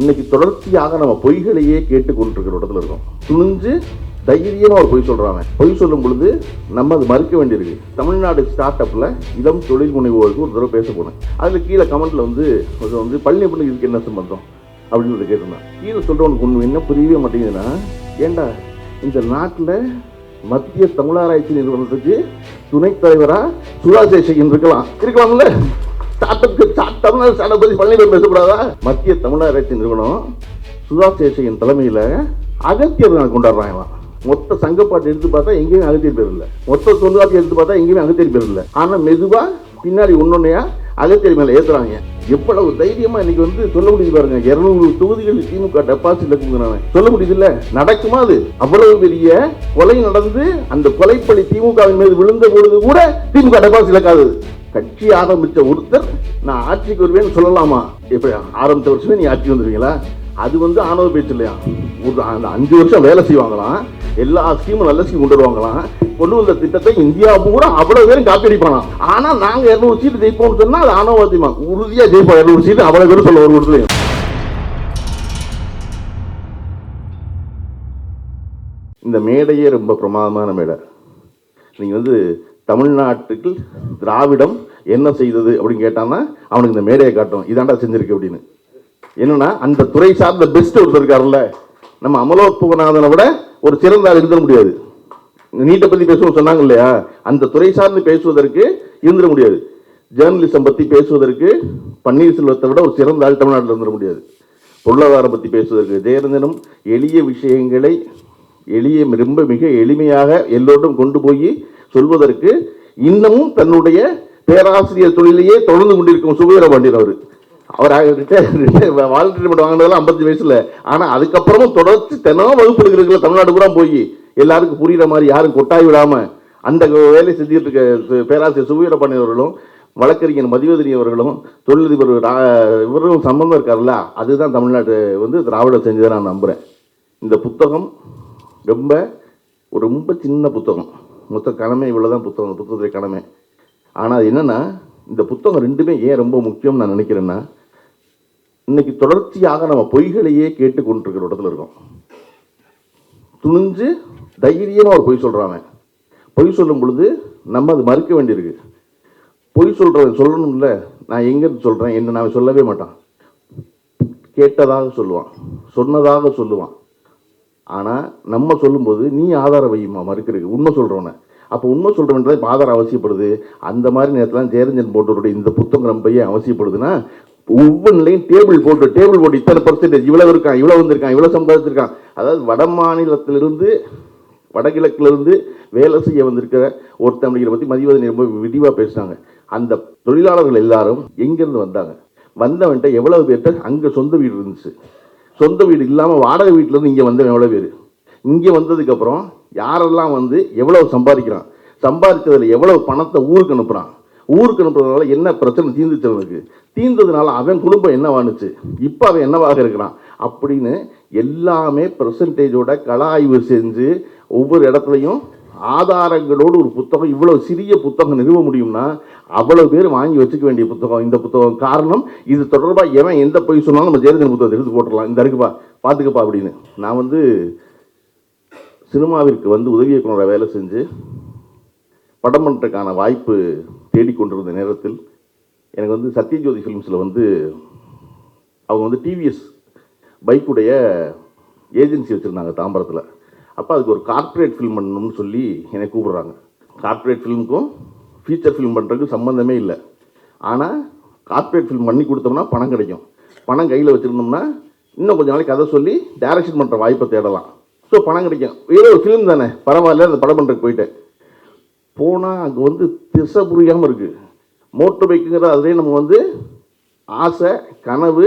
இன்னைக்கு தொடர்ச்சியாக நம்ம பொய்களையே கேட்டுக்கொண்டிருக்கிற இடத்துல இருக்கோம். துணிஞ்சு தைரியமாக ஒரு பொய் சொல்கிறாங்க பொய் சொல்லும் பொழுது நம்ம அது மறுக்க வேண்டியிருக்கு. தமிழ்நாடு ஸ்டார்ட் அப்ல இளம் தொழில் முனைவோருக்கு ஒரு தடவை பேச போனேன் அதில் கீழே கமெண்ட்டில் வந்து கொஞ்சம் வந்து பள்ளி பண்ணி இதுக்கு என்ன சம்பந்தம்? அப்படின்னு கேட்டிருந்தேன். கீழே சொல்கிறவனுக்கு ஒன்று என்ன புரியவே மாட்டேங்குதுன்னா ஏண்டா இந்த நாட்டில் மத்திய தமிழாராய்ச்சி நிறுவனத்துக்கு துணைத் தலைவராக சுராசேஷகன் இருக்கலாம். இருக்கலாம்ல ஸ்டார்ட்அப்க்கு தமிழ்நாடு ஸ்டார்ட்அப் பழனிவேல் பழனி பேசக்கூடாதா? மத்திய தமிழாராய்ச்சி நிறுவனம் சுதா சேஷையின் தலைமையில் அகத்தியர் நாள் கொண்டாடுறாங்க மொத்த சங்கப்பாட்டு எடுத்து பார்த்தா எங்கேயும் அகத்தியர் பேர் இல்லை. மொத்த தொல்காப்பி எடுத்து பார்த்தா எங்கேயுமே அகத்தியர் பேர் இல்லை. ஆனால் மெதுவாக பின்னாடி ஒன்னொன்னையா அகத்தியர் மேலே ஏற்றுறாங்க எவ்வளவு தைரியமா இன்னைக்கு வந்து சொல்ல முடியுது பாருங்க. இருநூறு தொகுதிகள் திமுக டெபாசிட்ல கொடுக்குறாங்க சொல்ல முடியுது இல்ல? நடக்குமா அது? அவ்வளவு பெரிய கொலை நடந்து அந்த கொலைப்பழி திமுகவின் மீது விழுந்த பொழுது கூட திமுக டெபாசிட்ல காது கட்சி ஆரம்பித்த ஒருத்தர் நான் ஆட்சிக்கு வருவேன்னு சொல்லலாமா? இப்போ ஆரம்பித்த வருஷமே நீ ஆட்சி வந்துருவீங்களா? அது வந்து ஆணவ பேச்சு இல்லையா? ஒரு அந்த அஞ்சு வருஷம் வேலை செய்வாங்களாம். எல்லா ஸ்கீமும் நல்ல ஸ்கீம் கொண்டு வருவாங்களாம். கொண்டு வந்த திட்டத்தை இந்தியா பூரா அவ்வளவு பேரும் காப்பி அடிப்பானா நாங்கள் இரநூறு சீட்டு ஜெயிப்போம்னு சொன்னால் அது ஆணவத்தியமா உறுதியாக ஜெயிப்போம். இரநூறு சீட்டு அவ்வளவு பேரும் சொல்ல ஒரு இடத்துலயும் இந்த மேடையே ரொம்ப பிரமாதமான மேடை. நீங்கள் வந்து தமிழ்நாட்டுக்கு திராவிடம் என்ன செய்தது அப்படின்னு கேட்டான்னா அவனுக்கு இந்த மேடையை காட்டும். இதாண்டா செஞ்சிருக்கு அப்படின்னு. என்னன்னா அந்த துறை சார்ந்த பெஸ்ட் ஒருத்தர் இருக்காருல்ல நம்ம அமலோத்பவநாதனை விட ஒரு சிறந்த ஆள் இருந்துட முடியாது. நீட்டை பற்றி பேசுவோம் சொன்னாங்க இல்லையா? அந்த துறை சார்ந்து பேசுவதற்கு இருந்துட முடியாது. ஜேர்னலிசம் பற்றி பேசுவதற்கு பன்னீர்செல்வத்தை விட ஒரு சிறந்த ஆள் தமிழ்நாட்டில் இருந்துட முடியாது. பொருளாதாரம் பற்றி பேசுவதற்கு ஜெயரஞ்சனும் எளிய விஷயங்களை எளிய ரொம்ப மிக எளிமையாக எல்லோரும் கொண்டு போய் சொல்வதற்கு இன்னமும் தன்னுடைய பேராசிரியர் தொழிலையே தொடர்ந்து கொண்டிருக்கும் சுபீர பாண்டியன் அவர். அவர் வாழ் வாங்கினதெல்லாம் ஐம்பத்தி வயசுல. ஆனா அதுக்கப்புறமும் தொடர்ச்சி தினம் வகுப்பு எடுக்கிறதுல தமிழ்நாடு பூரா போய் எல்லாருக்கும் புரியுற மாதிரி யாரும் கொட்டாய் விடாம அந்த வேலை செஞ்சுட்டு இருக்க பேராசிரியர் சுவீர பாண்டியன் அவர்களும் வழக்கறிஞர் மதிவதிரி அவர்களும் தொழிலதிபர் இவரும் சம்பந்தம் இருக்காருல்ல அதுதான் தமிழ்நாடு வந்து திராவிடம் செஞ்சதை நான் நம்புறேன். இந்த புத்தகம் ரொம்ப ஒரு ரொம்ப சின்ன புத்தகம். மொத்த கடமை இவ்வளவுதான் புத்தகம் புத்தகத்துடைய கடமை. ஆனால் அது என்னன்னா இந்த புத்தகம் ரெண்டுமே ஏன் ரொம்ப முக்கியம் நான் நினைக்கிறேன்னா இன்னைக்கு தொடர்ச்சியாக நம்ம பொய்களையே கேட்டு கொண்டிருக்கிற இடத்துல இருக்கோம். துணிஞ்சு தைரியமாக ஒரு பொய் சொல்கிறாங்க பொய் சொல்லும் பொழுது நம்ம அது மறுக்க வேண்டியிருக்கு. பொய் சொல்றவன் சொல்லணும்ல நான் எங்கேருந்து சொல்கிறேன் சொல்றேன்? என்ன நான் சொல்லவே மாட்டான். கேட்டதாக சொல்லுவான் சொன்னதாக சொல்லுவான். ஆனால் நம்ம சொல்லும்போது நீ ஆதாரம் வையுமா? மறுக்கிறதுக்கு. உண்மை சொல்றவன அப்போ உண்மை சொல்கிறவன்றது இப்போ ஆதாரம் அவசியப்படுது. அந்த மாதிரி நேரத்தில் ஜெயரஞ்சன் போட்டவருடைய இந்த புத்தகம் ரொம்ப ஏன் அவசியப்படுதுன்னா ஒவ்வொன்றிலையும் டேபிள் போட்டு டேபிள் போட்டு இத்தனை பர்சன்டேஜ் இவ்வளவு இருக்கான் இவ்வளோ வந்திருக்கான் இவ்வளோ சம்பாதிச்சிருக்கான். அதாவது வட மாநிலத்திலிருந்து வடகிழக்கிலிருந்து வேலை செய்ய வந்திருக்கிற ஒருத்தன் அப்படிங்கிற பற்றி மதிவதனை ரொம்ப விரிவாக பேசுனாங்க. அந்த தொழிலாளர்கள் எல்லாரும் எங்கேருந்து வந்தாங்க? வந்தவன்ட்ட எவ்வளவு பேர்கிட்ட அங்கே சொந்த வீடு இருந்துச்சு. சொந்த வீடு இல்லாமல் வாடகை வீட்டிலேருந்து இங்கே வந்தவன் எவ்வளோ பேர்? இங்கே வந்ததுக்கப்புறம் யாரெல்லாம் வந்து எவ்வளவு சம்பாதிக்கிறான்? சம்பாதிச்சதில் எவ்வளோ பணத்தை ஊருக்கு அனுப்புகிறான் ஊருக்கு அனுப்புறதுனால என்ன பிரச்சனை தீர்ந்துச்சு அவனுக்கு? தீர்ந்ததுனால அவன் குடும்பம் என்னவானுச்சு இப்போ அவன் என்னவாக இருக்கிறான்? அப்படின்னு எல்லாமே பெர்சன்டேஜோட கள ஆய்வு செஞ்சு ஒவ்வொரு இடத்துலையும் ஆதாரங்களோடு ஒரு புத்தகம் இவ்வளோ சிறிய புத்தகம் நிறுவ முடியும்னா அவ்வளோ பேர் வாங்கி வச்சுக்க வேண்டிய புத்தகம் இந்த புத்தகம் காரணம் இது தொடர்பாக எவன் எந்த பொய் சொன்னாலும் நம்ம ஜெயலலிதா புத்தகத்தை எடுத்து போட்டுடலாம். இந்த இருக்குப்பா பார்த்துக்கப்பா அப்படின்னு. நான் வந்து சினிமாவிற்கு வந்து உதவி இயக்குனராக வேலை செஞ்சு படம் பண்ணுறதுக்கான வாய்ப்பு தேடிக்கொண்டிருந்த நேரத்தில் எனக்கு வந்து சத்யஜோதி ஃபிலிம்ஸில் வந்து அவங்க வந்து டிவிஎஸ் பைக்குடைய ஏஜென்சி வச்சுருந்தாங்க தாம்பரத்தில். அப்போ அதுக்கு ஒரு கார்ப்பரேட் ஃபில்ம் பண்ணணும்னு சொல்லி என்னை கூப்பிட்றாங்க. கார்ப்பரேட் ஃபிலிமுக்கும் ஃபீச்சர் ஃபிலிம் பண்ணுறதுக்கு சம்மந்தமே இல்லை. ஆனால் கார்ப்பரேட் ஃபிலிம் பண்ணி கொடுத்தோம்னா பணம் கிடைக்கும். பணம் கையில் வச்சுருந்தோம்னா இன்னும் கொஞ்சம் நாளைக்கு கதை சொல்லி டைரக்ஷன் பண்ணுற வாய்ப்பை தேடலாம். ஸோ பணம் கிடைக்கும். ஏதோ ஒரு ஃபிலிம் தானே. பரவாயில்ல அந்த படம் பண்ணுறதுக்கு போயிட்டேன் போனால் அங்கே வந்து திசை புரியாமல் இருக்குது மோட்டர் பைக்குங்கிற அதே நம்ம வந்து ஆசை கனவு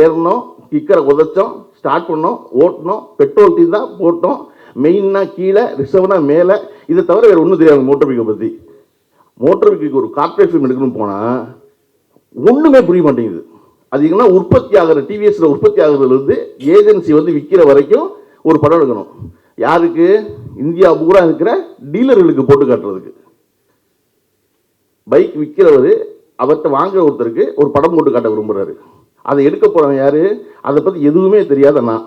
ஏறினோம் கிக்கரை உதச்சோம் ஸ்டார்ட் பண்ணோம் ஓட்டினோம் பெட்ரோல் தீர்ந்தா போட்டோம். மெயின்னா கீழே ரிசர்வ்னா மேலே. இதை தவிர வேறு ஒன்றும் தெரியாது மோட்டர் பைக்கை பற்றி மோட்டர் பைக்கு ஒரு கார்ப்பரேட் ஃபிலிம் எடுக்கணும்னு போனால் ஒன்றுமே புரிய மாட்டேங்குது. அது உற்பத்தி ஆகிற டிவிஎஸில் உற்பத்தி ஆகுறதுலேருந்து ஏஜென்சி வந்து விற்கிற வரைக்கும் ஒரு படம் எடுக்கணும். யாருக்கு? இந்தியா பூரா இருக்கிற டீலர்களுக்கு போட்டு காட்டுறதுக்கு. பைக் விற்கிறவர் அவர்கிட்ட வாங்குற ஒருத்தருக்கு ஒரு படம் போட்டு காட்ட விரும்புகிறாரு அதை எடுக்க போகிறவன் யார்? அதை பற்றி எதுவுமே தெரியாத நான்.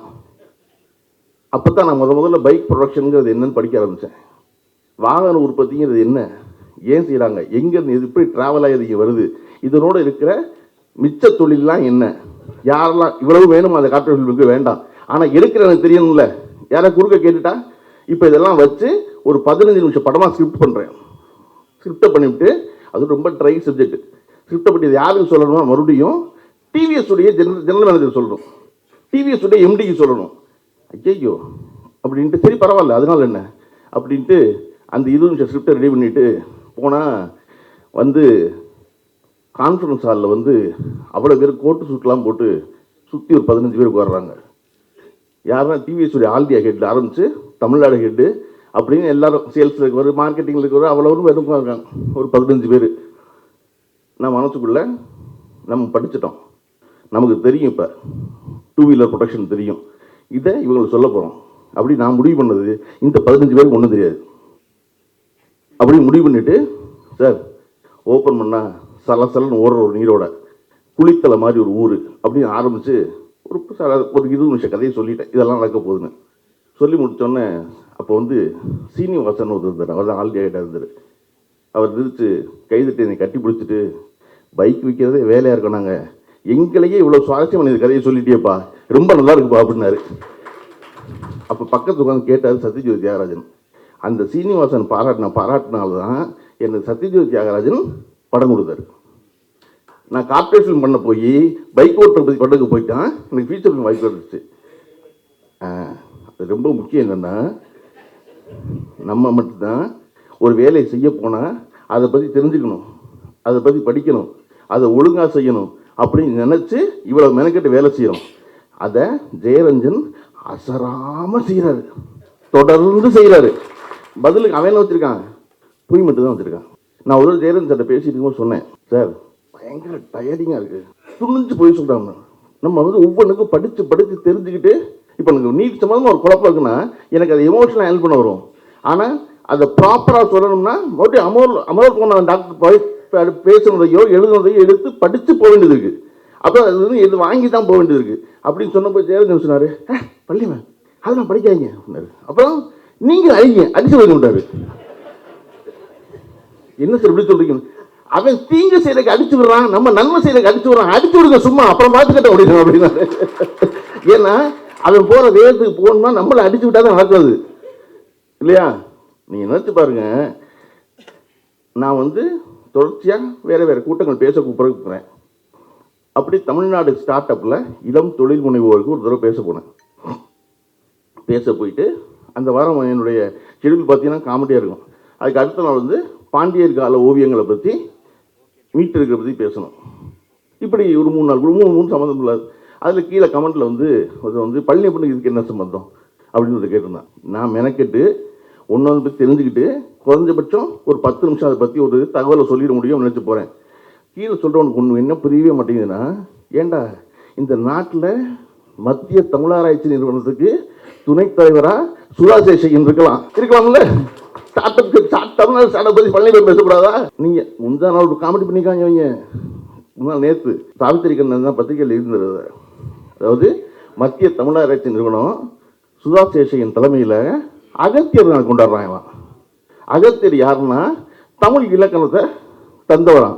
அப்போ தான் நான் முத முதல்ல பைக் ப்ரொடக்ஷனுங்கிறது என்னன்னு படிக்க ஆரம்பித்தேன் வாகன உற்பத்திங்கிறது என்ன? ஏன் செய்கிறாங்க எங்கேருந்து இது எப்படி ட்ராவல் ஆகி இங்கே வருது? இதனோடு இருக்கிற மிச்ச தொழிலெலாம் என்ன? யாரெல்லாம் இவ்வளவு வேணும் அந்த கார்பரேஷனுக்கு வேண்டாம். ஆனால் எடுக்கிற எனக்கு தெரியணும்ல. யாரை குறுக்க கேட்டுட்டா? இப்போ இதெல்லாம் வச்சு ஒரு பதினஞ்சு நிமிஷம் படமாக ஸ்கிரிப்ட் பண்ணுறேன் ஸ்கிரிப்டை பண்ணிவிட்டு அது ரொம்ப ட்ரை சப்ஜெக்ட் ஸ்கிரிப்டை பற்றி யாருக்கு சொல்லணும்னா மறுபடியும் டிவிஎஸ் உடைய ஜெனரல் ஜெனரல் மேனேஜர் சொல்லணும். டிவிஎஸ் உடைய எம்டிக்கு சொல்லணும். ஐயோ அப்படின்ட்டு சரி பரவாயில்ல அதனால என்ன? அப்படின்ட்டு அந்த இருபது நிமிஷம் ஸ்கிரிப்டை ரெடி பண்ணிட்டு போனால் வந்து கான்ஃபரன்ஸ் ஹாலில் வந்து அவ்வளோ பேர் கோட்டு சூட்லாம் போட்டு சுற்றி ஒரு பதினஞ்சு பேர் உட்கார்றாங்க யாருன்னா டிவிஎஸ்டைய ஆல்டியா ஹெட்டில் ஆரம்பித்து தமிழ்நாடு ஹெட்டு அப்படின்னு எல்லாரும் சேல்ஸில் இருக்கிறவர் மார்க்கெட்டிங்கில் இருக்கிற அவ்வளோரும் வெறும் இருக்காங்க. ஒரு பதினஞ்சு பேர். நான் மனசுக்குள்ளே நம்ம படிச்சிட்டோம். நமக்கு தெரியும் இப்போ. டூ வீலர் ப்ரொடக்ஷன் தெரியும். இதை இவங்களுக்கு சொல்ல போகிறோம் அப்படி நான் முடிவு பண்ணது இந்த பதினஞ்சு பேருக்கு ஒன்றும் தெரியாது. அப்படி முடிவு பண்ணிவிட்டு சார் ஓப்பன் பண்ணால் சலசலன்னு ஓடுற ஒரு நீரோட குளித்தலை மாதிரி ஒரு ஊர் அப்படின்னு ஆரம்பித்து ஒரு ச- ஒரு இருபது நிமிஷம் கதையை சொல்லிட்டேன். இதெல்லாம் நடக்க போகுதுன்னு. சொல்லி முடித்தோடனே அப்போ வந்து சீனிவாசன் ஒருத்தர் இருந்தார். அவர் தான் ஆல்ரெடி ஆகிட்டா இருந்தார். அவர் திருச்சு கைதட்டி என்னை கட்டி பிடிச்சிட்டு பைக் விற்கிறதே வேலையாக இருக்கோம் நாங்கள் எங்களையே இவ்வளோ சுவாரஸ்யம் இந்த கதையை சொல்லிட்டியேப்பா. ரொம்ப நல்லா இருக்குப்பா அப்படின்னாரு. அப்போ பக்கத்து உட்காந்து கேட்டார் சத்யஜோதி தியாகராஜன். அந்த சீனிவாசன் பாராட்டின பாராட்டினால தான் எனக்கு சத்யஜோதி தியாகராஜன் படம் கொடுத்தாரு. நான் கார்பரேஷன் பண்ண போய் பைக் ஓட்டுற பற்றி படத்துக்கு போயிட்டான். எனக்கு ஃபியூச்சர் ஃபிலிம் வாய்ப்பு வந்துச்சு அது ரொம்ப முக்கியம் என்னென்னா நம்ம மட்டும்தான் ஒரு வேலையை செய்ய போனால் அதை பற்றி தெரிஞ்சுக்கணும். அதை பற்றி படிக்கணும். அதை ஒழுங்காக செய்யணும். அப்படின்னு நினச்சி இவ்வளோ மெனக்கெட்டு வேலை செய்யணும் அதை ஜெயரஞ்சன் அசராமல் செய்கிறாரு தொடர்ந்து செய்கிறாரு பதிலுக்கு அவன் என்ன வச்சுருக்கான் தூய் மட்டும் தான் வச்சுருக்கான் நான் ஒரு ஜெயரஞ்சன் சார்ட்ட பேசிட்டு இருக்கும்போது சொன்னேன் சார் பயங்கர டயர்டிங்காக இருக்குது துணிஞ்சு போய் சொல்கிறாங்க நம்ம வந்து ஒவ்வொன்றுக்கும் படித்து படித்து தெரிஞ்சுக்கிட்டு இப்போ எனக்கு நீட் சம்மந்தமாக ஒரு குழப்பம் இருக்குன்னா எனக்கு அது எமோஷனலாக ஹெல்ப் பண்ண வரும். ஆனால் அதை ப்ராப்பராக சொல்லணும்னா மறுபடியும் அமோல் அமோல் போன டாக்டர் போய் பேசுனதையோ எழுதுனதையோ எடுத்து படித்து போக வேண்டியது இருக்குது அப்போ அது வந்து இது வாங்கி தான் போக வேண்டியது இருக்குது அப்படின்னு சொன்னப்போ ஜெயலலிதா சொன்னார்? மேம் அதெல்லாம் படிக்காதீங்க அப்படின்னாரு. அப்புறம் நீங்கள் அழிங்க அடிச்சு வைக்க விட்டாரு என்ன சார் இப்படி சொல்றீங்க? அவன் தீங்கு செய்யறதுக்கு அடிச்சு விடுறான் நம்ம நன்மை செய்யறதுக்கு அடிச்சு விடுறான் அடிச்சு விடுங்க சும்மா அப்புறம் பார்த்துக்கிட்ட அப்படின்னு அப்படின்னாரு. ஏன்னா அவன் போற வேகத்துக்கு போகணும்னா நம்மளை அடிச்சு விட்டா தான் நடக்காது. இல்லையா? நீங்கள் நினைச்சு பாருங்க. நான் வந்து தொடர்ச்சியாக வேறு வேறு கூட்டங்கள் பேச கூப்பிட்றேன் அப்படி தமிழ்நாடு ஸ்டார்ட் அப்பில் இளம் தொழில் முனைவோருக்கு ஒரு தடவை பேச போனேன். பேச போயிட்டு அந்த வாரம் என்னுடைய ஷெடியூல் பார்த்தீங்கன்னா காமெடியாக இருக்கும். அதுக்கு அடுத்த நாள் வந்து பாண்டியர் கால ஓவியங்களை பற்றி மீட்டெடுக்கிற பற்றி பேசணும். இப்படி ஒரு மூணு நாள் மூணு மூணு சம்மந்தம் இல்லாது அதில் கீழே கமெண்ட்டில் வந்து வந்து பள்ளி அப்படின்னு இதுக்கு என்ன சம்மந்தம் அப்படின்னு கேட்டிருந்தேன். நான் மெனக்கெட்டு ஒன்று வந்து பற்றி தெரிஞ்சுக்கிட்டு குறைஞ்சபட்சம் ஒரு பத்து நிமிஷம் அதை பற்றி ஒரு தகவலை சொல்லிட முடியும் நினச்சி போகிறேன் கீழே சொல்கிறவனுக்கு ஒன்று என்ன புரியவே மாட்டேங்குதுன்னா ஏண்டா இந்த நாட்டில் மத்திய தமிழாராய்ச்சி நிறுவனத்துக்கு துணைத் தலைவராக சுதாசேஷன் இருக்கலாம். இருக்கலாம்ல ஸ்டார்ட் தமிழ்நாடு ஸ்டார்ட் பற்றி பழனி பேர் பேசக்கூடாதா? நீங்கள் முந்தா நாள் ஒரு காமெடி பண்ணிக்காங்க அவங்க முன்னாள் நேற்று சாவித்திரி கண்ணன் தான் பத்திரிகையில் இருந்தது அதாவது மத்திய தமிழாராய்ச்சி நிறுவனம் சுதாசேஷையின் தலைமையில் அகத்தியர் நாள் கொண்டாடுறாங்க அகத்தியர் யாருன்னா தமிழ் இலக்கணத்தை தந்தவரான்.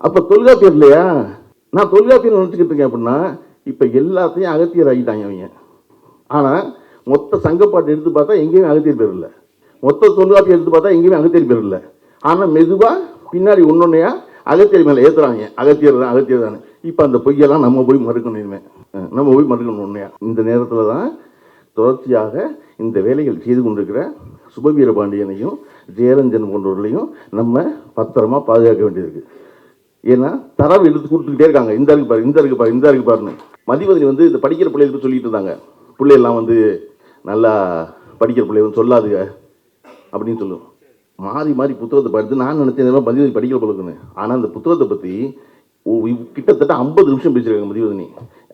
அப்போ தொல்காப்பியர் இல்லையா? நான் தொல்காப்பியர் நினச்சிக்கிட்டு இருக்கேன் அப்படின்னா இப்போ எல்லாத்தையும் அகத்தியர் ஆகிட்டாங்க அவங்க ஆனால் மொத்த சங்கப்பாட்டு எடுத்து பார்த்தா எங்கேயுமே அகத்தியர் பேர் இல்லை. மொத்த தொல்காப்பியம் எடுத்து பார்த்தா எங்கேயுமே அகத்தியர் பேர் இல்லை. ஆனால் மெதுவாக பின்னாடி ஒன்னொன்னையா அகத்தியர் மேலே ஏற்றுறாங்க அகத்தியர் தான் அகத்தியர் தான். இப்போ அந்த பொய்யெல்லாம் நம்ம போய் மறுக்கணும் இனிமேல் நம்ம போய் மறுக்கணும் உண்மையா இந்த நேரத்தில் தான் தொடர்ச்சியாக இந்த வேலைகள் செய்து கொண்டிருக்கிற சுபவீரபாண்டியனையும் ஜெயரஞ்சன் போன்றவர்களையும் நம்ம பத்திரமா பாதுகாக்க வேண்டியிருக்கு. ஏன்னா தரவு எடுத்து கொடுத்துக்கிட்டே இருக்காங்க. இந்த இருக்கு பாரு இந்த இருக்கு பாரு இந்த இருக்கு பாருன்னு. மதிவதனி வந்து இந்த படிக்கிற பிள்ளைகளுக்கு சொல்லிட்டு இருந்தாங்க. பிள்ளையெல்லாம் வந்து நல்லா படிக்கிற பிள்ளை வந்து சொல்லாதுங்க அப்படின்னு சொல்லும். மாறி மாறி புத்தகத்தை படித்து நான் நினைச்சேன் இந்த மதிவதனி படிக்கிற பிள்ளைக்குன்னு ஆனால் அந்த புத்தகத்தை பற்றி கிட்டத்தட்ட ஐம்பது நிமிஷம் பேசியிருக்காங்க மதிவதனி.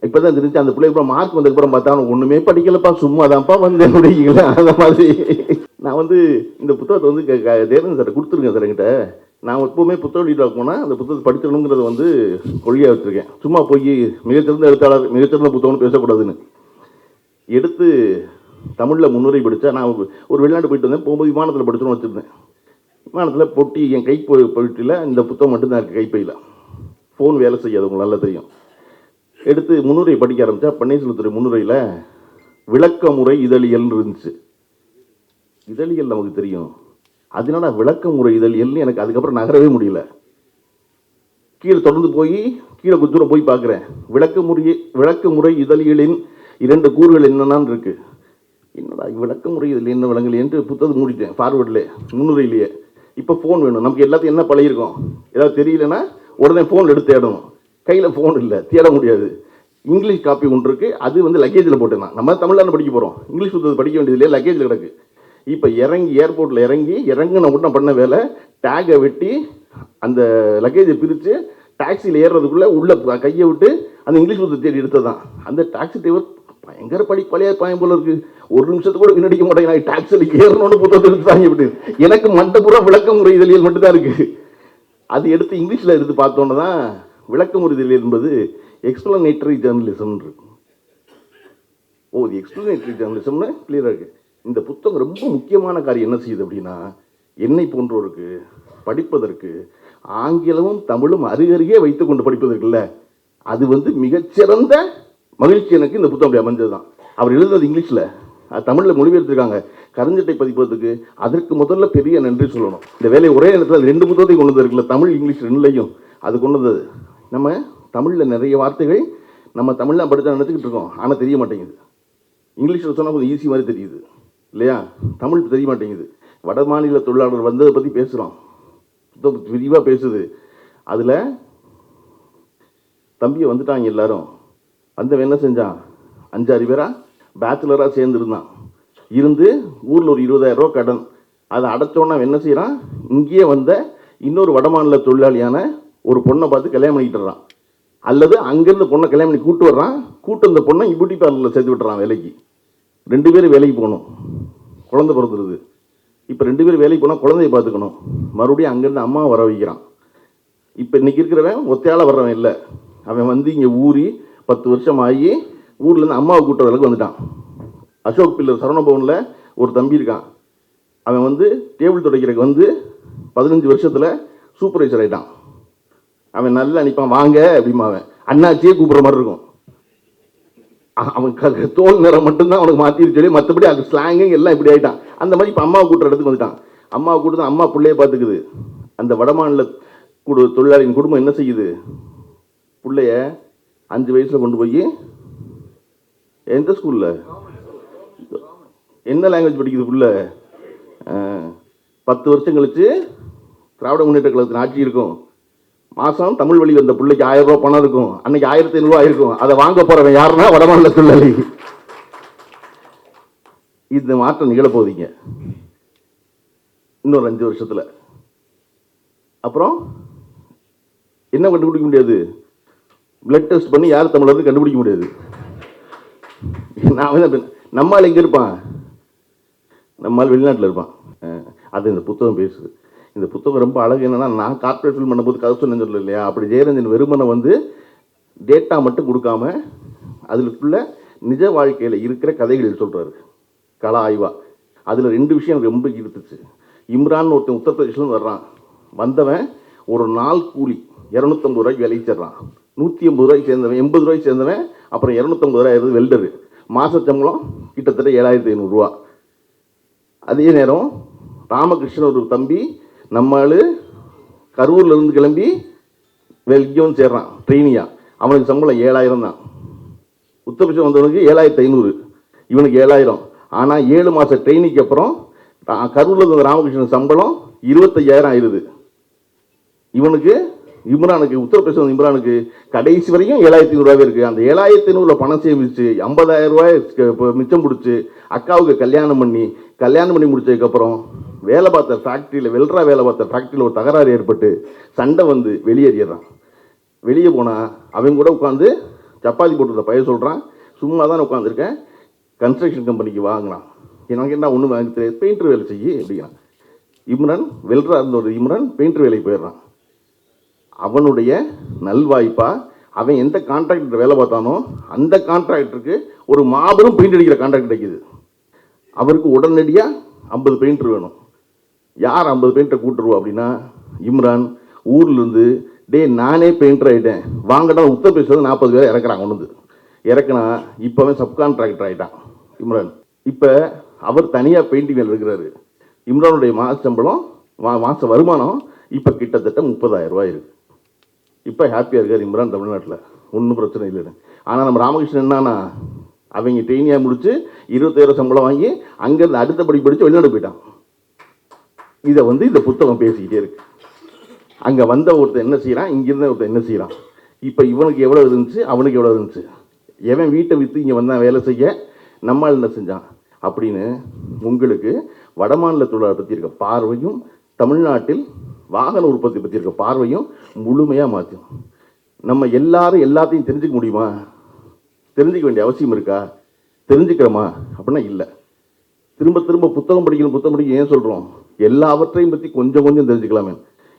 இப்போ தான் தெரிஞ்சு அந்த பிள்ளைக்கு மார்க் வந்ததுக்கப்புறம் பார்த்தா அவனுக்கு ஒன்றுமே படிக்கலப்பா சும்மா தான்ப்பா வந்தேன் அப்படிங்களா அந்த மாதிரி. நான் வந்து இந்த புத்தகத்தை வந்து க- க- தேவன் சார் கொடுத்துருக்கேன் சார் என்கிட்ட. நான் எப்பவுமே புத்தகம் வெளியீடாக போனால் அந்த புத்தகத்தை படிக்கணுங்கிறத வந்து கொள்கையாக வச்சுருக்கேன். சும்மா போய் மிகச்சிறந்த எழுத்தாளர் மிகச்சிறந்த புத்தகம்னு பேசக்கூடாதுன்னு. எடுத்து தமிழில் முன்னுரை படித்தா நான் ஒரு- ஒரு வெளிநாட்டு போயிட்டு வந்தேன் போகும்போது விமானத்தில் படிச்சோன்னு வச்சுருந்தேன். விமானத்தில் பொட்டி என் கை பொ இந்த புத்தகம் மட்டும்தான் இருக்குது கைப்பையில். ஃபோன் வேலை செய்யாது உங்களுக்கு நல்லா தெரியும். எடுத்து முன்னுரை படிக்க ஆரம்பித்தா பன்னீர்செல்வத்துறை முன்னுரையில் விளக்க முறை இதழியல்னு இருந்துச்சு. இதழியல் நமக்கு தெரியும். அதனால விளக்க முறை இதழியல்னு எனக்கு அதுக்கப்புறம் நகரவே முடியல. கீழே தொடர்ந்து போய் கீழே கொஞ்ச தூரம் போய் பார்க்குறேன். விளக்க முறையை விளக்க முறை இதழியலின் இரண்டு கூறுகள் என்னென்னு இருக்குது என்னடா விளக்க முறை இதில் என்ன விளங்கலையேன்ட்டு புத்தகத்தை மூடிட்டேன் ஃபார்வேர்டில் முன்னுரையிலேயே. இப்போ ஃபோன் வேணும். நமக்கு எல்லாத்தையும் என்ன பழகிருக்கோம் ஏதாவது தெரியலன்னா உடனே ஃபோன் எடுத்து தேடணும். கையில் ஃபோன் இல்லை தேட முடியாது. இங்கிலீஷ் காப்பி ஒன்று இருக்குது அது வந்து லக்கேஜில் போட்டேன் நம்ம தமிழ்ல படிக்க போகிறோம் இங்கிலீஷ் புத்தகத்தை படிக்க வேண்டியதுலேயே லக்கேஜில் கிடக்கு. இப்போ இறங்கி ஏர்போர்ட்டில் இறங்கி இறங்கின உடனே பண்ண வேலை டேகை வெட்டி அந்த லக்கேஜை பிரித்து டாக்ஸியில் ஏறுறதுக்குள்ளே உள்ளே கையை விட்டு அந்த இங்கிலீஷ் புத்தகத்தை தேடி எடுத்ததான் அந்த டாக்ஸி டிரைவர் பயங்கர படி பழைய பையன் போல இருக்கு. ஒரு நிமிஷத்துக்கு கூட வினடிக்க மாட்டேங்க டாக்ஸில் ஏறணும்னு புத்தகத்தை எடுத்து வாங்கி விட்டு. எனக்கு மண்டபுரா விளக்க முறை இதழியல் மட்டும்தான் இருக்குது அது எடுத்து இங்கிலீஷில் எடுத்து பார்த்தோன்னே தான் விளக்க என்பது எக்ஸ்பிளனேட்டரி ஜேர்னலிசம் இருக்கு ஓ இது எக்ஸ்பிளனேட்டரி ஜேர்னலிசம்னு கிளியராக இருக்கு. இந்த புத்தகம் ரொம்ப முக்கியமான காரியம் என்ன செய்யுது அப்படின்னா என்னை போன்றோருக்கு படிப்பதற்கு ஆங்கிலமும் தமிழும் அருகருகே வைத்து கொண்டு படிப்பதற்குல்ல அது வந்து மிகச்சிறந்த மகிழ்ச்சி எனக்கு இந்த புத்தகம் அப்படி அமைஞ்சது தான் அவர் எழுதுனது இங்கிலீஷில். அது தமிழில் மொழிபெயர்த்திருக்காங்க. கருஞ்சட்டை பதிப்பதற்கு அதற்கு முதல்ல பெரிய நன்றி சொல்லணும். இந்த வேலையை ஒரே நேரத்தில் ரெண்டு புத்தகத்தையும் கொண்டு வந்திருக்குல்ல தமிழ் இங்கிலீஷ் ரெண்டுலையும். அது கொண்டு வந்தது. நம்ம தமிழில் நிறைய வார்த்தைகள் நம்ம தமிழில் படித்தா நடத்துக்கிட்டு இருக்கோம். ஆனால் தெரிய மாட்டேங்குது. இங்கிலீஷில் சொன்னால் கொஞ்சம் ஈஸி மாதிரி தெரியுது. இல்லையா? தமிழ் தெரிய மாட்டேங்குது. வட மாநில தொழிலாளர் வந்ததை பற்றி பேசுகிறோம் விரிவாக பேசுது. அதில் தம்பியை வந்துட்டாங்க எல்லாரும். வந்தவன் என்ன செஞ்சான்? அஞ்சாறு பேராக பேச்சுலராக சேர்ந்துருந்தான். இருந்து ஊரில் ஒரு இருபதாயிரம் ரூபா கடன். அதை அடைச்சோன்னா என்ன செய்கிறான் இங்கேயே வந்த இன்னொரு வடமாநில தொழிலாளியான ஒரு பொண்ணை பார்த்து கல்யாணம் பண்ணிக்கிட்டுறான் அல்லது அங்கேருந்து பொண்ணை கல்யாணம் பண்ணி கூட்டு வர்றான். கூட்டு வந்த பொண்ணை பியூட்டி பார்லரில் சேர்த்து விட்டுறான் வேலைக்கு. ரெண்டு பேரும் வேலைக்கு போகணும். குழந்தை பிறந்துருது. இப்போ ரெண்டு பேரும் வேலைக்கு போனால் குழந்தைய பார்த்துக்கணும். மறுபடியும் அங்கேருந்து அம்மாவை வர வைக்கிறான். இப்போ இன்றைக்கி இருக்கிறவன் ஒத்தையால் வர்றவன் இல்லை. அவன் வந்து இங்கே ஊறி பத்து வருஷம் ஆகி ஊர்லேருந்து அம்மாவை கூட்டுற அளவுக்கு வந்துட்டான். அசோக் பில்லர் சரணபவனில் ஒரு தம்பி இருக்கான். அவன் வந்து டேபிள் துடைக்கிறதுக்கு வந்து பதினஞ்சு வருஷத்தில் சூப்பர்வைசர் ஆகிட்டான் அவன் நல்லா நிற்பான் வாங்க அப்படிமா அவன். அண்ணாச்சியே கூப்பிட்ற மாதிரி இருக்கும். அவன் க- தோல் நிறம் மட்டும்தான் அவனுக்கு மாற்றிட்டு சொல்லி மற்றபடி அது ஸ்லாங்கு எல்லாம் இப்படி ஆகிட்டான் அந்த மாதிரி இப்போ அம்மாவை கூட்டுற இடத்துக்கு வந்துட்டான். அம்மாவை கூட்டு தான் அம்மா பிள்ளைய பார்த்துக்குது. அந்த வடமாநில குடு தொழிலாளியின் குடும்பம் என்ன செய்யுது? பிள்ளைய அஞ்சு வயசில் கொண்டு போய் எந்த ஸ்கூலில் என்ன லாங்குவேஜ் படிக்குது புள்ள? பத்து வருஷம் கழித்து திராவிட முன்னேற்ற கழகத்தின் ஆட்சி இருக்கும். மாதம் தமிழ் வழி வந்த பிள்ளைக்கு ஆயிரம் ரூபா பணம் இருக்கும். அன்னைக்கு ஆயிரத்தி ஐநூறுரூவா இருக்கும். அதை வாங்க போகிறவன் யாருன்னா வடமாநில தொழிலாளி. இந்த மாற்றம் நிகழப்போகுதிங்க இன்னொரு அஞ்சு வருஷத்தில். அப்புறம் என்ன கண்டுபிடிக்க முடியாது? பிளட் டெஸ்ட் பண்ணி யார் தமிழர்னு கண்டுபிடிக்க முடியாது. நான் வந்து நம்மால் எங்கே இருப்பான்? நம்மால் வெளிநாட்டில் இருப்பான். அது இந்த புத்தகம் பேசுது. இந்த புத்தகம் ரொம்ப அழகு என்னென்னா நான் கார்ப்பரேட் ஃபில் பண்ணும்போது கதை சொன்னேன்னு சொல்லல இல்லையா? அப்படி ஜெயரஞ்சன் வெறுமனை வந்து டேட்டா மட்டும் கொடுக்காம அதுக்குள்ள நிஜ வாழ்க்கையில் இருக்கிற கதைகள் சொல்கிறாரு கலா ஆய்வா அதில் ரெண்டு விஷயம் எனக்கு ரொம்ப ஈர்த்துச்சு. இம்ரான் ஒருத்தன் உத்தரப்பிரதேசிலேருந்து வர்றான். வந்தவன் ஒரு நாள் கூலி இரநூத்தம்பது ரூபாய்க்கு விலைக்கு சேர்றான். நூற்றி ஐம்பது ரூபாய்க்கு சேர்ந்தவன் எண்பது ரூபாய்க்கு சேர்ந்தவன் அப்புறம் இரநூத்தம்பது ரூபாய் வெல்டரு. மாத சம்பளம் கிட்டத்தட்ட ஏழாயிரத்தி ஐநூறுரூவா அதே நேரம் ராமகிருஷ்ணன் ஒரு தம்பி நம்ம ஆள் கரூர்லேருந்து கிளம்பி வெல்கியோன்னு சேர்றான் ட்ரெயினியா. அவனுக்கு சம்பளம் ஏழாயிரம் தான். உத்தரப்பிரதேசம் வந்தவனுக்கு ஏழாயிரத்து ஐநூறு. இவனுக்கு ஏழாயிரம். ஆனால் ஏழு மாதம் ட்ரெயினிக்கு அப்புறம் கரூரில் இருந்த ராமகிருஷ்ணன் சம்பளம் இருபத்தையாயிரம் ஆயிடுது. இவனுக்கு இம்ரானுக்கு உத்தரப்பிரதேசம் வந்த இம்ரானுக்கு கடைசி வரைக்கும் ஏழாயிரத்தி ஐநூறுரூவாவே இருக்குது அந்த ஏழாயிரத்தி ஐநூறுல பணம் சேமிச்சு ஐம்பதாயிரம் ரூபாய் மிச்சம் பிடிச்சி அக்காவுக்கு கல்யாணம் பண்ணி கல்யாணம் பண்ணி முடிச்சதுக்கப்புறம் வேலை பார்த்த ஃபேக்ட்ரியில் வெல்ரா வேலை பார்த்த ஃபேக்ட்ரியில் ஒரு தகராறு ஏற்பட்டு சண்டை வந்து வெளியேறிடுறான். வெளியே போனால் அவன் கூட உட்காந்து சப்பாத்தி போட்டுருந்த பையன் சொல்கிறான் சும்மா தான் உட்காந்துருக்கேன் கன்ஸ்ட்ரக்ஷன் கம்பெனிக்கு வாங்கினான் எனக்கு என்ன ஒன்றும் வாங்கி தெரியாது. பெயிண்டர் வேலை செய்ய அப்படிங்கிறான். இம்ரான் வெல்ரா இருந்த ஒரு இம்ரான் பெயிண்டர் வேலைக்கு போயிடுறான். அவனுடைய நல்வாய்ப்பா அவன் எந்த கான்ட்ராக்டர் வேலை பார்த்தானோ அந்த கான்ட்ராக்டருக்கு ஒரு மாபெரும் பெயிண்ட் அடிக்கிற கான்ட்ராக்ட் கிடைக்குது. அவருக்கு உடனடியாக ஐம்பது பெயிண்டர் வேணும். யார் ஐம்பது பெயிண்டரை கூட்டுருவோம் அப்படின்னா இம்ரான் ஊர்லேருந்து டே நானே பெயிண்டர் ஆகிட்டேன் வாங்கடா உத்தரப்பிரதேசத்தில் நாற்பது பேர் இறக்குறாங்க ஒன்று இறக்குனா இப்போவே சப்கான்ட்ராக்டர் ஆகிட்டான் இம்ரான். இப்போ அவர் தனியாக பெயிண்டிங் வேலை இருக்கிறாரு இம்ரானுடைய மாத சம்பளம் மா மாத வருமானம் இப்போ கிட்டத்தட்ட முப்பதாயிரம் ரூபாய் இருக்குது இப்போ ஹாப்பியாக இருக்கார் இம்ரான் தமிழ்நாட்டில். ஒன்றும் பிரச்சனை இல்லைன்னு. ஆனால் நம்ம ராமகிருஷ்ணன் என்னன்னா அவங்க ட்ரெயினியாக முடித்து இருபத்தாயிரம் சம்பளம் வாங்கி அங்கேருந்து அடுத்த படி படித்து வெளிநாடு போயிட்டான். இதை வந்து இந்த புத்தகம் பேசிக்கிட்டே இருக்கு. அங்கே வந்த ஒருத்தன் என்ன செய்கிறான் இங்கிருந்த ஒருத்தன் என்ன செய்கிறான் இப்போ இவனுக்கு எவ்வளோ இருந்துச்சு? அவனுக்கு எவ்வளோ இருந்துச்சு? எவன் வீட்டை விற்று இங்கே வந்தான் வேலை செய்ய? நம்மால் என்ன செஞ்சான்? அப்படின்னு உங்களுக்கு வடமாநில தொழிலாளர் பற்றி இருக்க பார்வையும் தமிழ்நாட்டில் வாகன உற்பத்தி பற்றி இருக்க பார்வையும் முழுமையாக மாற்றும். நம்ம எல்லாரும் எல்லாத்தையும் தெரிஞ்சுக்க முடியுமா? தெரிஞ்சிக்க வேண்டிய அவசியம் இருக்கா? தெரிஞ்சுக்கிறோமா? அப்படின்னா இல்லை. திரும்ப திரும்ப புத்தகம் படிக்கணும் புத்தகம் படிக்க ஏன் சொல்கிறோம் எல்லாவற்றையும் பற்றி கொஞ்சம் கொஞ்சம் தெரிஞ்சுக்கலாமே.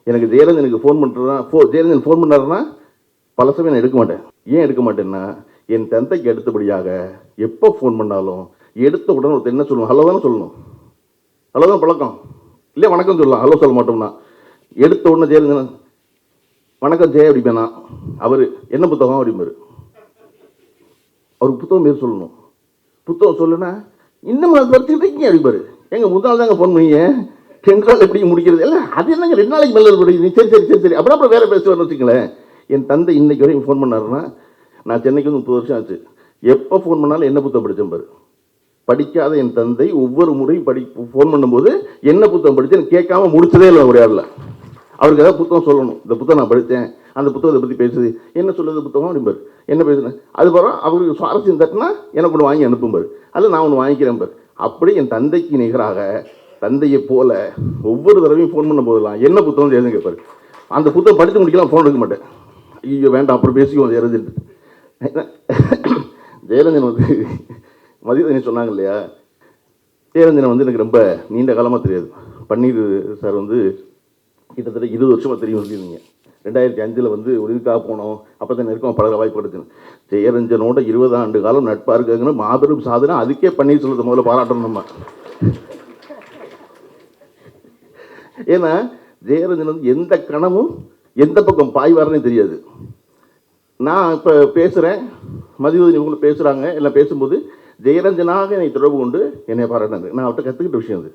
எனக்கு ஜெயரஞ்சனுக்கு ஃபோன் பண்ணுறா ஃபோ ஜெயலலிதன் ஃபோன் பண்ணாருன்னா பல சமயம் நான் எடுக்க மாட்டேன். ஏன் எடுக்க மாட்டேன்னா என் தந்தைக்கு அடுத்தபடியாக எப்போ ஃபோன் பண்ணாலும் எடுத்த உடனே ஒருத்தர் என்ன சொல்லணும் ஹலோ தானே சொல்லணும். ஹலோ தான் பழக்கம். இல்லை வணக்கம் சொல்லலாம். ஹலோ சொல்ல மாட்டோம்னா. எடுத்த உடனே ஜெயலலிதன் வணக்கம் ஜெய அப்படிப்பேனா அவர் என்ன புத்தகம்? அப்படிம்பாரு. அவருக்கு புத்தகம் பேர் சொல்லணும். புத்தகம் சொல்லுனா இன்னும் அது படிச்சுக்கிட்டு இருக்கீங்க அப்படிப்பாரு எங்க முதல் தாங்க ஃபோன் பண்ணீங்க? ரெண்டு எப்படி முடிக்கிறது? இல்லை அது என்னங்க? ரெண்டு நாளைக்கு மேலே படிக்குது சரி சரி சரி சரி. அப்புறம் அப்புறம் வேலை பேசுவார்னு வச்சுங்களேன் என் தந்தை இன்னைக்கு வரைக்கும் ஃபோன் பண்ணாருன்னா நான் சென்னைக்கு வந்து முப்பது வருஷம் ஆச்சு. எப்போ ஃபோன் பண்ணாலும் என்ன புத்தகம் படித்தேன் பாரு. படிக்காத என் தந்தை ஒவ்வொரு முறையும் படி ஃபோன் பண்ணும்போது என்ன புத்தகம் படித்தேன் கேட்காம முடிச்சதே இல்லை ஒரு அவருக்கு ஏதாவது புத்தகம் சொல்லணும். இந்த புத்தகம் நான் படித்தேன். அந்த புத்தகத்தை பற்றி பேசுது. என்ன சொல்லுது புத்தகம் அப்படிம்பார் என்ன பேசுனேன் அது அவருக்கு சுவாரஸ்யம் தட்டினா எனக்கு ஒன்று வாங்கி அனுப்பும்பார் அதில் நான் ஒன்று வாங்கிக்கிறேன் பார். அப்படி என் தந்தைக்கு நிகராக தந்தையை போல ஒவ்வொரு தடவையும் ஃபோன் பண்ண போதெல்லாம் என்ன புத்தகம் எழுதுங்க கேட்பாரு அந்த புத்தகம் படித்து முடிக்கலாம் ஃபோன் எடுக்க மாட்டேன். ஐயோ வேண்டாம் அப்புறம் பேசிக்குவோம் ஜெயரஞ்சன் ஜெயரஞ்சன் வந்து மதியதனி சொன்னாங்க இல்லையா? ஜெயரஞ்சனை வந்து எனக்கு ரொம்ப நீண்ட காலமாக தெரியாது. பன்னீர் சார் வந்து கிட்டத்தட்ட இருபது வருஷமாக தெரியும் சொல்லியிருந்தீங்க. ரெண்டாயிரத்தி அஞ்சில் வந்து ஒளிவுக்காக போனோம் அப்போ தான் நெருக்கம் பழக வாய்ப்பு கிடைச்சுன்னு ஜெயரஞ்சனோட இருபது ஆண்டு காலம் நட்பாக இருக்காங்கன்னு மாபெரும் சாதனை அதுக்கே பன்னீர் சொல்கிறது முதல்ல பாராட்டணும் நம்ம ஏன்னா ஜெயரஞ்சன் வந்து எந்த கணமும் எந்த பக்கம் பாய்வாருன்னு தெரியாது. நான் இப்போ பேசுகிறேன் மதிவதனி இவங்களும் பேசுகிறாங்க எல்லாம் பேசும்போது ஜெயரஞ்சனாக என்னை தொடர்பு கொண்டு என்னை பாராட்டினாங்க. நான் அவர்கிட்ட கற்றுக்கிட்ட விஷயம் அது.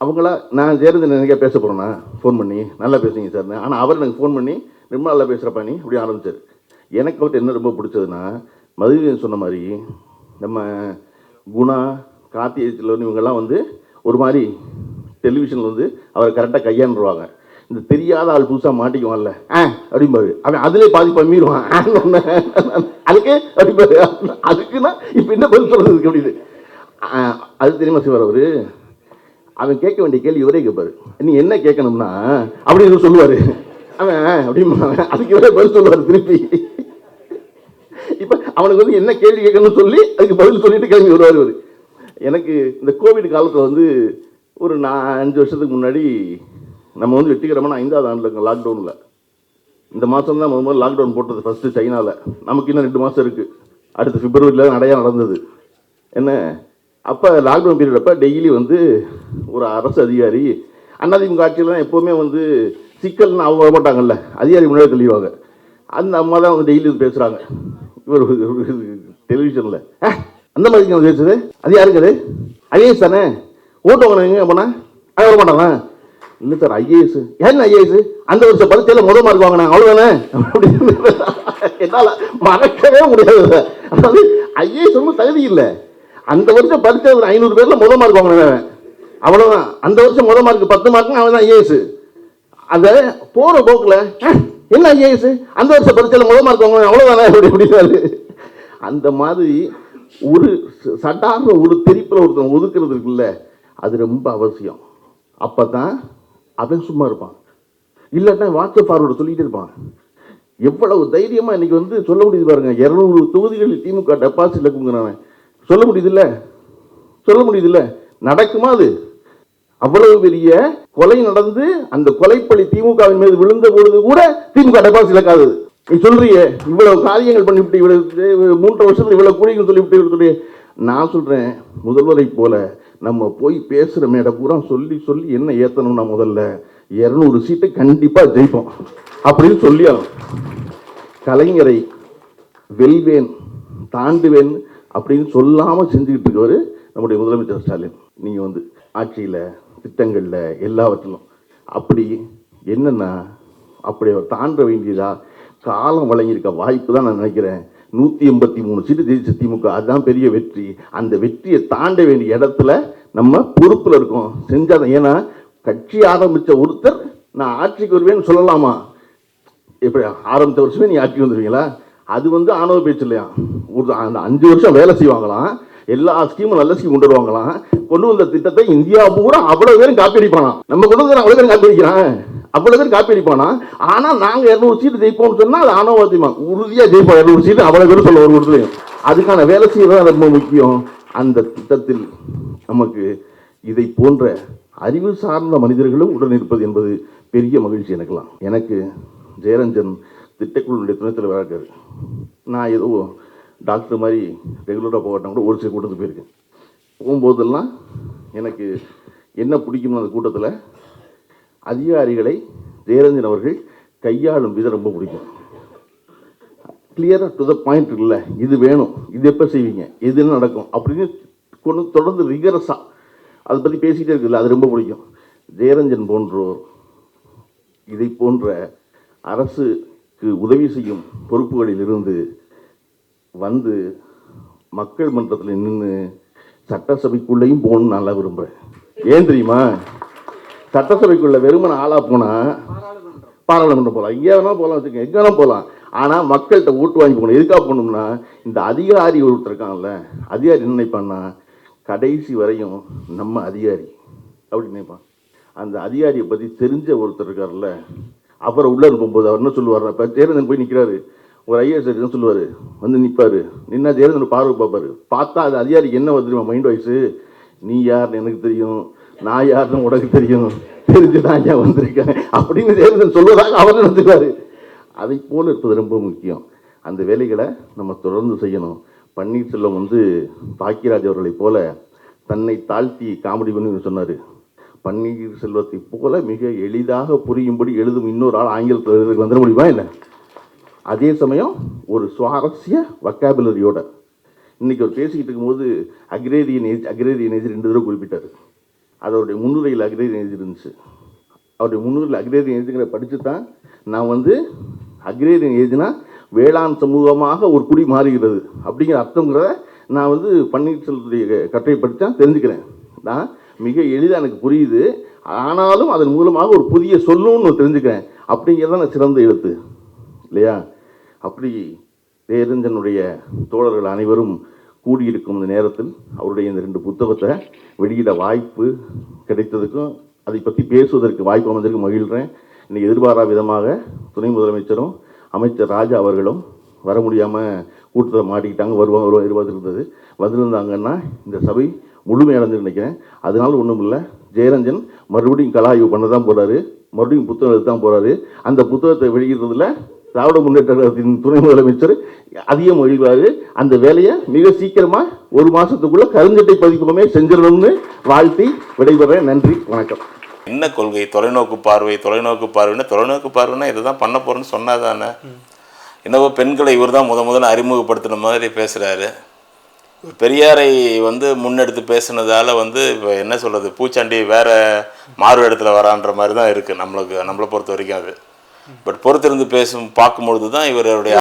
அவங்களா நான் ஜெயரஞ்சன் எனக்கே பேச போகிறேன்னா ஃபோன் பண்ணி நல்லா பேசுங்க சார் ஆனால் அவர் எனக்கு ஃபோன் பண்ணி ரொம்ப நல்லா பேசுகிறப்பா நீ அப்படி ஆரம்பித்தார் எனக்கு அவர்கிட்ட என்ன ரொம்ப பிடிச்சதுன்னா மதுரையன் சொன்ன மாதிரி நம்ம குணா கார்த்திகை இவங்கெல்லாம் வந்து ஒரு மாதிரி டெலிவிஷனில் வந்து அவர் கரெக்டாக கையாண்டுருவாங்க. இந்த தெரியாத ஆள் புதுசாக மாட்டிக்குவான்ல ஆ அப்படிம்பாரு. அவன் அதிலே பாதி பம்மிடுவான். அதுக்கே அப்படிம்பாரு. அதுக்குன்னா இப்போ என்ன பதில் சொல்கிறதுக்கு அப்படின்னு. அது தெரியுமா சிவர் அவரு? அவன் கேட்க வேண்டிய கேள்வி இவரே கேட்பாரு. நீ என்ன கேட்கணும்னா அப்படின்னு சொல்லுவாரு. அவன் அப்படிமா அதுக்கு இவரே பதில் சொல்லுவார் திருப்பி. இப்போ அவனுக்கு வந்து என்ன கேள்வி கேட்கணும்னு சொல்லி அதுக்கு பதில் சொல்லிட்டு கிளம்பி வருவார் அவர் எனக்கு இந்த கோவிட் காலத்தில் வந்து ஒரு நான் அஞ்சு வருஷத்துக்கு முன்னாடி நம்ம வந்து வெற்றிகரமான ஐந்தாவது ஆண்டில் இருக்கோம் லாக்டவுனில் இந்த மாதம் தான் முதல் முதல்ல லாக்டவுன் போட்டது ஃபஸ்ட்டு சைனாவில் நமக்கு இன்னும் ரெண்டு மாதம் இருக்குது அடுத்த பிப்ரவரியில் நிறையா நடந்தது என்ன அப்போ லாக்டவுன் பீரியட் அப்போ டெய்லி வந்து ஒரு அரசு அதிகாரி அண்ணாதிமுக ஆட்சியில் எப்போவுமே வந்து சிக்கல்னு அவங்க வர மாட்டாங்கல்ல அதிகாரி முன்னாடி தெளிவாங்க அந்த அம்மா தான் வந்து டெய்லி பேசுகிறாங்க இவர் டெலிவிஷனில் அந்த மாதிரி பேசுது அது யாருக்கு அது ஐஏஎஸ் தானே ஓட்டு வாங்கின எங்கே அது வர மாட்டானா இல்லை சார் ஐஏஎஸ் என்ன ஐஏஎஸ் அந்த வருஷம் பரீட்சையில் முதல் மார்க் வாங்கினாங்க அவ்வளோதானே அப்படின்னு என்னால் மறக்கவே முடியாது அதாவது ஐஏஎஸ் ஒன்றும் தகுதி இல்லை. அந்த வருஷம் பரீட்சை ஒரு ஐநூறு பேரில் முதல் மார்க் வாங்கினவன் அவ்வளோதான் அந்த வருஷம் முதல் மார்க் பத்து மார்க் அவன் தான் ஐஏஎஸ் அதை போகிற போக்கில் என்ன ஐஏஎஸ் அந்த வருஷம் பரீட்சையில் முதல் மார்க் வாங்கினவன் அவ்வளோதானே அப்படி அப்படின்னாரு அந்த மாதிரி ஒரு ச- ஒரு தெரிப்பில் ஒருத்தன் ஒதுக்குறது இருக்குல்ல. அது ரொம்ப அவசியம். அப்போ தான் அவன் சும்மா இருப்பான். இல்லைன்னா வாட்ஸ்அப் ஃபார்வர்டு சொல்லிட்டு இருப்பான். எவ்வளவு தைரியமாக இன்னைக்கு வந்து சொல்ல முடியுது பாருங்க. இரநூறு தொகுதிகளில் திமுக டெபாசிட் இருக்குங்கிறவன் சொல்ல முடியுதுல்ல? சொல்ல முடியுதுல்ல? நடக்குமா அது? அவ்வளவு பெரிய கொலை நடந்து அந்த கொலைப்பழி திமுகவின் மீது விழுந்த பொழுது கூட திமுக டெபாசிட் இழக்காது நீ சொல்றியே இவ்வளவு காரியங்கள் பண்ணிவிட்டு இவ்வளவு மூன்று வருஷத்துல இவ்வளவு கூலிகள் சொல்லிவிட்டு இவ்வளவு சொல்லி நான் சொல்கிறேன் முதல்வரை போல நம்ம போய் பேசுகிற மேடை பூரா சொல்லி சொல்லி என்ன ஏற்றணும்னா முதல்ல? இரநூறு சீட்டை கண்டிப்பாக ஜெயிப்போம். அப்படின்னு சொல்லி கலைஞரை வெல்வேன் தாண்டுவேன் அப்படின்னு சொல்லாமல் செஞ்சுக்கிட்டு இருக்கவர் நம்முடைய முதலமைச்சர் ஸ்டாலின். நீங்கள் வந்து ஆட்சியில் திட்டங்களில் எல்லாவற்றிலும் அப்படி என்னென்னா அப்படி அவர் தாண்ட வேண்டியதாக காலம் வழங்கியிருக்க வாய்ப்பு தான் நான் நினைக்கிறேன். நூற்றி எண்பத்தி மூணு சீட்டு ஜெயிச்ச திமுக அதுதான் பெரிய வெற்றி. அந்த வெற்றியை தாண்ட வேண்டிய இடத்துல நம்ம பொறுப்பில் இருக்கோம். செஞ்சாதான். ஏன்னா கட்சி ஆரம்பித்த ஒருத்தர் நான் ஆட்சிக்கு வருவேன்னு சொல்லலாமா? எப்படி ஆரம்பித்த வருஷமே நீ ஆட்சிக்கு வந்துடுவீங்களா அது வந்து ஆணவ பேச்சு இல்லையா? ஒரு அந்த அஞ்சு வருஷம் வேலை செய்வாங்களாம். எல்லா ஸ்கீமும் நல்ல ஸ்கீம் கொண்டு வருவாங்களாம். கொண்டு வந்த திட்டத்தை இந்தியா பூரா அவ்வளோ பேரும் காப்பி அடிப்பானா நம்ம கொண்டு வந்து அவ்வளோ பேரும் காப்பி அடிக்கிறான்? அவ்வளவு பேரும் காப்பி அடிப்பானா? ஆனா நாங்க இருநூறு சீட்டு ஜெயிப்போம்னு சொன்னா அது ஆணவத்தியமா உறுதியா ஜெயிப்போம் இருநூறு சீட்டு அவ்வளவு பேரும் சொல்ல ஒரு இடத்துலையும். அதுக்கான வேலை செய்யறது ரொம்ப முக்கியம். அந்த திட்டத்தில் நமக்கு இதை போன்ற அறிவு சார்ந்த மனிதர்களும் உடன் இருப்பது என்பது பெரிய மகிழ்ச்சி எனக்குலாம் எனக்கு ஜெயரஞ்சன் திட்டக்குழுடைய துணைத் தலைவராக இருக்காரு. நான் ஏதோ டாக்டர் மாதிரி ரெகுலராக போகட்டும் கூட ஒரு சில கூட்டத்துக்கு போயிருக்கேன். போகும்போதெல்லாம் எனக்கு என்ன பிடிக்கும் அந்த கூட்டத்தில் அதிகாரிகளை ஜெயரஞ்சன் அவர்கள் கையாளும் விதம் ரொம்ப பிடிக்கும். கிளியராக டு த பாயிண்ட் இல்லை இது வேணும். இது எப்போ செய்வீங்க? இது என்ன நடக்கும்? அப்படின்னு கொண்டு தொடர்ந்து ரிகரஸாக அதை பற்றி பேசிகிட்டே இருக்குல்ல? அது ரொம்ப பிடிக்கும். ஜெயரஞ்சன் போன்றோர் இதை போன்ற அரசுக்கு உதவி செய்யும் பொறுப்புகளில் இருந்து வந்து மக்கள் மன்றத்தில் நின்று சட்டசபைக்குள்ளேயும் போகணும்னு நல்லா விரும்புகிறேன் ஏன் தெரியுமா? சட்டசபைக்குள்ள வெறுமன ஆளாக போனால் பாராளுமன்றம் போகலாம் எங்கே வேணாலும் போகலாம் வச்சுக்கோங்க. எங்கே வேணாலும் போகலாம் ஆனால் மக்கள்கிட்ட ஓட்டு வாங்கி போகணும். எதுக்காக போகணும்னா இந்த அதிகாரி ஒருத்தர் இருக்காங்கல்ல அதிகாரி என்ன நினைப்பான்னா கடைசி வரையும் நம்ம அதிகாரி. அப்படின்னு நினைப்பான். அந்த அதிகாரியை பற்றி தெரிஞ்ச ஒருத்தர் இருக்கார்ல அவரை உள்ளே போகும்போது அவர் என்ன சொல்லுவார் இப்போ ஜெயலலிதன் போய் நிற்கிறாரு ஒரு ஐஏஎஸ் என்ன சொல்லுவார்? வந்து நிற்பார் நின்னா ஜெயலலிதன் பார்வை பார்ப்பார். பார்த்தா அது அதிகாரிக்கு என்ன வந்துருமா மைண்ட் வாய்ஸு நீ யார் எனக்கு தெரியும். நான் யாருன்னு உனக்கு தெரியும். தெரிஞ்சு நான் ஏன் வந்திருக்கேன். அப்படின்னு தேவதன் சொல்வதாக அவர் நினைச்சுக்காரு அதை போல இருப்பது ரொம்ப முக்கியம். அந்த வேலைகளை நம்ம தொடர்ந்து செய்யணும். பன்னீர்செல்வம் வந்து பாக்கியராஜ் அவர்களைப் போல தன்னை தாழ்த்தி காமெடி பண்ணி சொன்னார். பன்னீர் செல்வத்தை போல மிக எளிதாக புரியும்படி எழுதும் இன்னொரு ஆள் ஆங்கிலத்தில் எழுதுக்கு வந்துட முடியுமா என்ன? அதே சமயம் ஒரு சுவாரஸ்ய வக்காபுலரியோட இன்றைக்கி அவர் பேசிக்கிட்டு இருக்கும்போது அக்ரேரியன் ஏஜ் அக்ரேரியன் ஏஜ் ரெண்டு தடவை குறிப்பிட்டார். அதோடைய முன்னுரையில் அக்ரேரியன் ஏஜ் இருந்துச்சு அவருடைய முன்னுரையில் அக்ரேரியன் எழுதுங்கிற படித்து தான் நான் வந்து அக்ரேரியன் எழுதினா வேளாண் சமூகமாக ஒரு குடி மாறுகிறது அப்படிங்கிற அர்த்தங்கிறத நான் வந்து பன்னீர்செல்வத்துடைய கட்டுரை படித்தா தெரிஞ்சுக்கிறேன். நான் மிக எளிதாக எனக்கு புரியுது. ஆனாலும் அதன் மூலமாக ஒரு புதிய சொல்லுன்னு நான் தெரிஞ்சுக்கிறேன். அப்படிங்கிறது தான் சிறந்த எழுத்து. இல்லையா? அப்படி தேரஞ்சனுடைய தோழர்கள் அனைவரும் கூடியிருக்கும் இந்த நேரத்தில் அவருடைய இந்த ரெண்டு புத்தகத்தை வெளியிட வாய்ப்பு கிடைத்ததுக்கும் அதை பற்றி பேசுவதற்கு வாய்ப்பு அமைந்ததற்கு மகிழ்கிறேன். இன்னைக்கு எதிர்பாரா விதமாக துணை முதலமைச்சரும் அமைச்சர் ராஜா அவர்களும் வர முடியாமல் கூட்டத்தை மாட்டிக்கிட்டாங்க வருவாங்க வருவாங்க எதிர்பார்த்துருந்தது. வந்திருந்தாங்கன்னா இந்த சபை முழுமையடைஞ்சு நினைக்கிறேன். அதனால ஒன்றும் இல்லை. ஜெயரஞ்சன் மறுபடியும் கலாய்வு பண்ண தான் போகிறாரு மறுபடியும் புத்தகம் எழுத தான் போகிறாரு அந்த புத்தகத்தை வெளியிடுறதுல திராவிட முன்னேற்ற கழகத்தின் துணை முதலமைச்சர் அதிகம் மொழிவாரு அந்த வேலையை மிக சீக்கிரமாக ஒரு மாதத்துக்குள்ளே கருஞ்சட்டை பதிப்பகமே செஞ்சிடணும்னு வாழ்த்தி விடைபெறேன். நன்றி வணக்கம். என்ன கொள்கை? தொலைநோக்கு பார்வை தொலைநோக்கு பார்வைன்னா தொலைநோக்கு பார்வைன்னா இதை தான் பண்ண போறேன்னு சொன்னாதானே? என்னவோ பெண்களை இவர் தான் முத முதல்ல அறிமுகப்படுத்தின மாதிரி பேசுகிறாரு பெரியாரை வந்து முன்னெடுத்து பேசுனதால வந்து இப்போ என்ன சொல்கிறது பூச்சாண்டி வேற மாறு இடத்துல வரான்ற மாதிரி தான் இருக்குது நம்மளுக்கு நம்மளை பொறுத்த வரைக்கும் அது. பட் பொறுத்திருந்து பேசும் பார்க்கும்பொழுது தான் இவருடைய